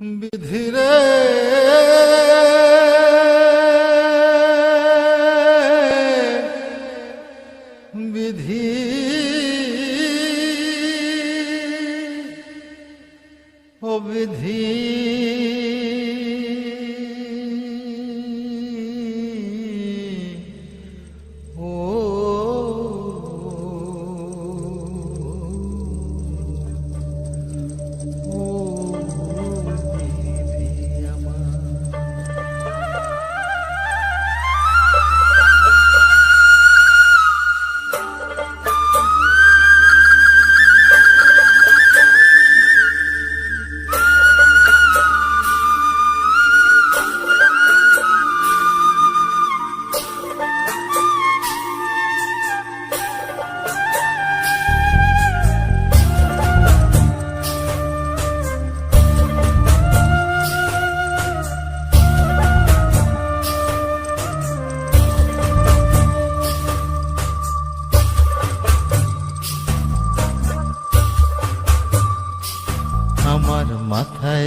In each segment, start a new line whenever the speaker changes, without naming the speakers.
বিধিরে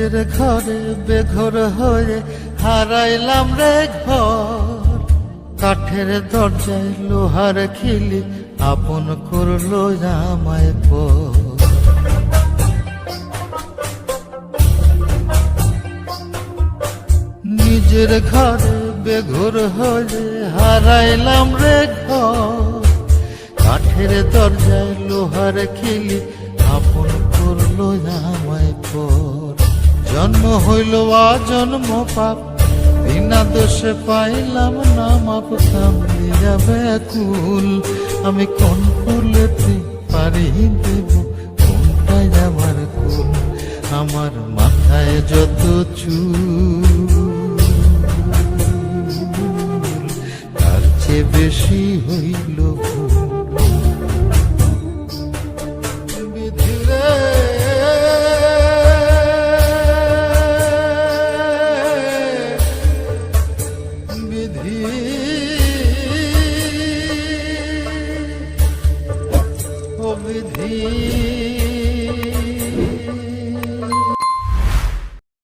নিজের ঘরে বেঘর হয়ে হারাইলাম রে ঘর। কাঠের দরজায় লোহার খিলি আপন করল আমায় পর। নিজের ঘরে বেঘর হয়ে হারাইলাম রে ঘর। কাঠের দরজায় লোহার খিলি আপন করল আমায় পর। জন্ম হইল জন্ম পাপ। বিনা দোষে পাইলাম না মাপ কামলিয়া ব্যাকুল। আমি কোন কুলেতে পারি দেব, কোনটাই আমার কুল? আমার মাথায় যত চুল, তার চেয়ে বেশি হইল ভুল